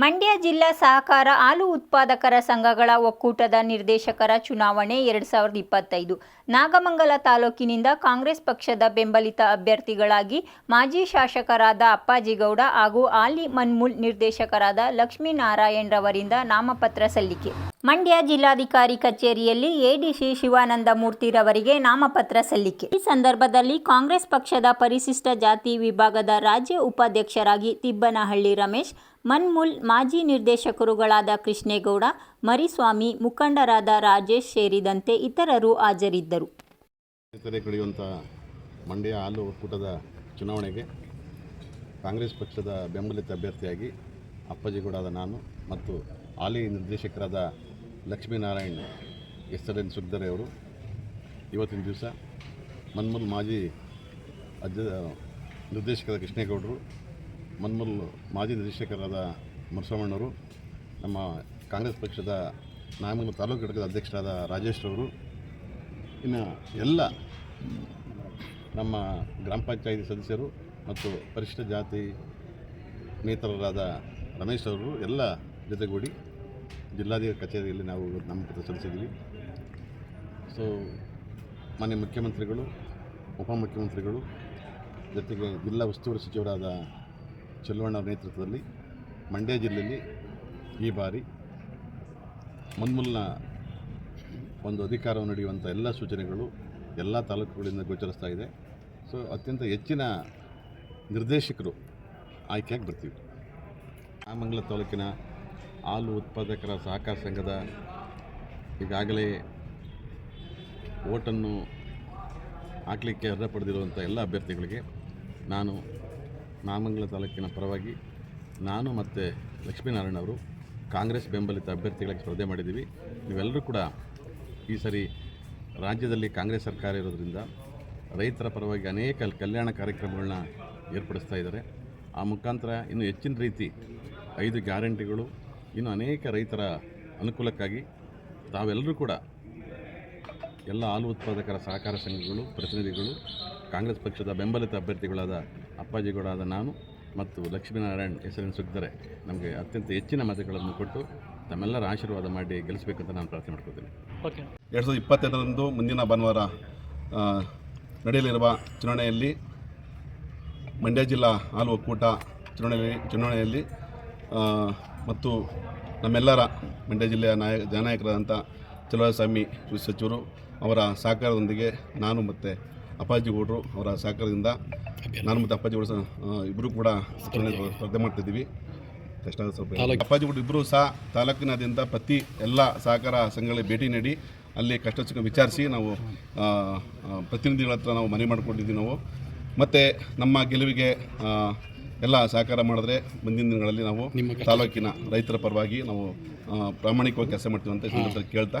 ಮಂಡ್ಯ ಜಿಲ್ಲಾ ಸಹಕಾರ ಹಾಲು ಉತ್ಪಾದಕರ ಸಂಘಗಳ ಒಕ್ಕೂಟದ ನಿರ್ದೇಶಕರ ಚುನಾವಣೆ ಎರಡು ಸಾವಿರದ ಇಪ್ಪತ್ತೈದು. ನಾಗಮಂಗಲ ತಾಲೂಕಿನಿಂದ ಕಾಂಗ್ರೆಸ್ ಪಕ್ಷದ ಬೆಂಬಲಿತ ಅಭ್ಯರ್ಥಿಗಳಾಗಿ ಮಾಜಿ ಶಾಸಕರಾದ ಅಪ್ಪಾಜಿಗೌಡ ಹಾಗೂ ಆಲಿ ಮನ್ಮೂಲ್ ನಿರ್ದೇಶಕರಾದ ಲಕ್ಷ್ಮೀನಾರಾಯಣ್ ರವರಿಂದ ನಾಮಪತ್ರ ಸಲ್ಲಿಕೆ. ಮಂಡ್ಯ ಜಿಲ್ಲಾಧಿಕಾರಿ ಕಚೇರಿಯಲ್ಲಿ ಎಡಿಸಿ ಶಿವಾನಂದ ಮೂರ್ತಿರವರಿಗೆ ನಾಮಪತ್ರ ಸಲ್ಲಿಕೆ. ಈ ಸಂದರ್ಭದಲ್ಲಿ ಕಾಂಗ್ರೆಸ್ ಪಕ್ಷದ ಪರಿಶಿಷ್ಟ ಜಾತಿ ವಿಭಾಗದ ರಾಜ್ಯ ಉಪಾಧ್ಯಕ್ಷರಾಗಿ ತಿಬ್ಬನಹಳ್ಳಿ ರಮೇಶ್ ಮನ್ಮೂಲ್, ಮಾಜಿ ನಿರ್ದೇಶಕರುಗಳಾದ ಕೃಷ್ಣೇಗೌಡ, ಮರಿಸ್ವಾಮಿ, ಮುಖಂಡರಾದ ರಾಜೇಶ್ ಸೇರಿದಂತೆ ಇತರರು ಹಾಜರಿದ್ದರು. ಮಂಡ್ಯ ಹಾಲು ಒಕ್ಕೂಟದ ಚುನಾವಣೆಗೆ ಕಾಂಗ್ರೆಸ್ ಪಕ್ಷದ ಬೆಂಬಲಿತ ಅಭ್ಯರ್ಥಿಯಾಗಿ ಅಪ್ಪಾಜಿಗೌಡಾದ ನಾನು ಮತ್ತು ಹಾಲಿ ನಿರ್ದೇಶಕರಾದ ಲಕ್ಷ್ಮೀನಾರಾಯಣ್ ಎಸ್ ಎಲ್ ಎನ್ ಅವರು ಇವತ್ತಿನ ದಿವಸ ಮನ್ಮೂಲ್ ಮಾಜಿ ಅಜ್ಜ ನಿರ್ದೇಶಕರ ಕೃಷ್ಣೇಗೌಡರು ಮನ್ಮೂಲ್ ಮಾಜಿ ನಿರ್ದೇಶಕರಾದ ಮುರಸಮ್ಮಣ್ಣವರು ನಮ್ಮ ಕಾಂಗ್ರೆಸ್ ಪಕ್ಷದ ನಾಮಂಗಲ ತಾಲೂಕು ಘಟಕದ ಅಧ್ಯಕ್ಷರಾದ ರಾಜೇಶ್ ಅವರು ಇನ್ನು ಎಲ್ಲ ನಮ್ಮ ಗ್ರಾಮ ಪಂಚಾಯಿತಿ ಸದಸ್ಯರು ಮತ್ತು ಪರಿಶಿಷ್ಟ ಜಾತಿ ನೇತರರಾದ ರಮೇಶ್ ಅವರು ಎಲ್ಲ ಜೊತೆಗೂಡಿ ಜಿಲ್ಲಾಧಿಕಾರಿ ಕಚೇರಿಯಲ್ಲಿ ನಾವು ನಾಮಪತ್ರ ಸಲ್ಲಿಸಿದ್ವಿ ಸೊ ಮಾನ್ಯ ಮುಖ್ಯಮಂತ್ರಿಗಳು, ಉಪಮುಖ್ಯಮಂತ್ರಿಗಳು, ಜೊತೆಗೆ ಜಿಲ್ಲಾ ಉಸ್ತುವಾರಿ ಸಚಿವರಾದ ಚೆಲುವಣ್ಣ ನೇತೃತ್ವದಲ್ಲಿ ಮಂಡ್ಯ ಜಿಲ್ಲೆಯಲ್ಲಿ ಈ ಬಾರಿ ಮುನ್ಮುಲ್ನ ಒಂದು ಅಧಿಕಾರವನ್ನು ನಡೆಯುವಂಥ ಎಲ್ಲ ಸೂಚನೆಗಳು ಎಲ್ಲ ತಾಲೂಕುಗಳಿಂದ ಗೋಚರಿಸ್ತಾ ಇದೆ. ಸೊ, ಅತ್ಯಂತ ಹೆಚ್ಚಿನ ನಿರ್ದೇಶಕರು ಆಯ್ಕೆಯಾಗಿ ಬರ್ತೀವಿ. ನಾಮಂಗಲ ತಾಲೂಕಿನ ಹಾಲು ಉತ್ಪಾದಕರ ಸಹಕಾರ ಸಂಘದ ಈಗಾಗಲೇ ಓಟನ್ನು ಹಾಕಲಿಕ್ಕೆ ಅರ್ಹ ಪಡೆದಿರುವಂಥ ಎಲ್ಲ ಅಭ್ಯರ್ಥಿಗಳಿಗೆ ನಾನು ನಾಮಂಗಲ ತಾಲೂಕಿನ ಪರವಾಗಿ ನಾನು ಮತ್ತು ಲಕ್ಷ್ಮೀನಾರಾಯಣ ಅವರು ಕಾಂಗ್ರೆಸ್ ಬೆಂಬಲಿತ ಅಭ್ಯರ್ಥಿಗಳಿಗೆ ಸ್ಪರ್ಧೆ ಮಾಡಿದ್ದೀವಿ. ನೀವೆಲ್ಲರೂ ಕೂಡ ಈ ಸರಿ ರಾಜ್ಯದಲ್ಲಿ ಕಾಂಗ್ರೆಸ್ ಸರ್ಕಾರ ಇರೋದ್ರಿಂದ ರೈತರ ಪರವಾಗಿ ಅನೇಕ ಕಲ್ಯಾಣ ಕಾರ್ಯಕ್ರಮಗಳನ್ನ ಏರ್ಪಡಿಸ್ತಾ ಇದ್ದಾರೆ. ಆ ಮುಖಾಂತರ ಇನ್ನು ಹೆಚ್ಚಿನ ರೀತಿ ಐದು ಗ್ಯಾರಂಟಿಗಳು, ಇನ್ನು ಅನೇಕ ರೈತರ ಅನುಕೂಲಕ್ಕಾಗಿ ತಾವೆಲ್ಲರೂ ಕೂಡ ಎಲ್ಲ ಹಾಲು ಉತ್ಪಾದಕರ ಸಹಕಾರ ಸಂಘಗಳು, ಪ್ರತಿನಿಧಿಗಳು ಕಾಂಗ್ರೆಸ್ ಪಕ್ಷದ ಬೆಂಬಲಿತ ಅಭ್ಯರ್ಥಿಗಳಾದ ಅಪ್ಪಾಜಿಗೌಡಾದ ನಾನು ಮತ್ತು ಲಕ್ಷ್ಮೀನಾರಾಯಣ್ ಹೆಸರಿನ ಸುಗ್ದರೆ ನಮಗೆ ಅತ್ಯಂತ ಹೆಚ್ಚಿನ ಮತಗಳನ್ನು ಕೊಟ್ಟು ತಮ್ಮೆಲ್ಲರ ಆಶೀರ್ವಾದ ಮಾಡಿ ಗೆಲ್ಲಿಸಬೇಕಂತ ನಾನು ಪ್ರಾರ್ಥನೆ ಮಾಡ್ಕೋತೀನಿ. ಓಕೆ. ಎರಡು ಸಾವಿರದ ಇಪ್ಪತ್ತೆರಡರಂದು ಮುಂದಿನ ಭಾನುವಾರ ನಡೆಯಲಿರುವ ಚುನಾವಣೆಯಲ್ಲಿ ಮಂಡ್ಯ ಜಿಲ್ಲಾ ಹಾಲು ಒಕ್ಕೂಟ ಚುನಾವಣೆಯಲ್ಲಿ ಚುನಾವಣೆಯಲ್ಲಿ ಮತ್ತು ನಮ್ಮೆಲ್ಲರ ಮಂಡ್ಯ ಜಿಲ್ಲೆಯ ನಾಯಕ ಜನನಾಯಕರಾದಂಥ ಚಲುವಸ್ವಾಮಿ ಸಚಿವರು ಅವರ ಸಹಕಾರದೊಂದಿಗೆ ನಾನು ಮತ್ತು ಅಪ್ಪಾಜಿಗೌಡರು ಅವರ ಸಹಕಾರದಿಂದ ನಾನು ಮತ್ತು ಅಪ್ಪಾಜಿ ಗೌಡ ಇಬ್ಬರು ಕೂಡ ಸ್ಪರ್ಧೆ ಮಾಡ್ತಿದ್ದೀವಿ. ಕಷ್ಟ ಸ್ವಲ್ಪ ಅಪ್ಪಾಜಿ ಅಪ್ಪಾಜಿಗೌಡರು ಇಬ್ಬರು ಸಹ ತಾಲೂಕಿನಾದ್ಯಂತ ಪ್ರತಿ ಎಲ್ಲ ಸಹಕಾರ ಸಂಘಗಳಿಗೆ ಭೇಟಿ ನೀಡಿ ಅಲ್ಲಿ ಕಷ್ಟ ಸುಖ ವಿಚಾರಿಸಿ ನಾವು ಪ್ರತಿನಿಧಿಗಳ ಹತ್ರ ನಾವು ಮನೆ ಮಾಡಿಕೊಂಡಿದ್ದೀವಿ ನಾವು. ಮತ್ತು ನಮ್ಮ ಗೆಲುವಿಗೆ ಎಲ್ಲ ಸಹಕಾರ ಮಾಡಿದ್ರೆ ಮುಂದಿನ ದಿನಗಳಲ್ಲಿ ನಾವು ತಾಲೂಕಿನ ರೈತರ ಪರವಾಗಿ ನಾವು ಪ್ರಾಮಾಣಿಕವಾಗಿ ಕೆಲಸ ಮಾಡ್ತೀವಿ ಅಂತ ಕೇಳ್ತಾ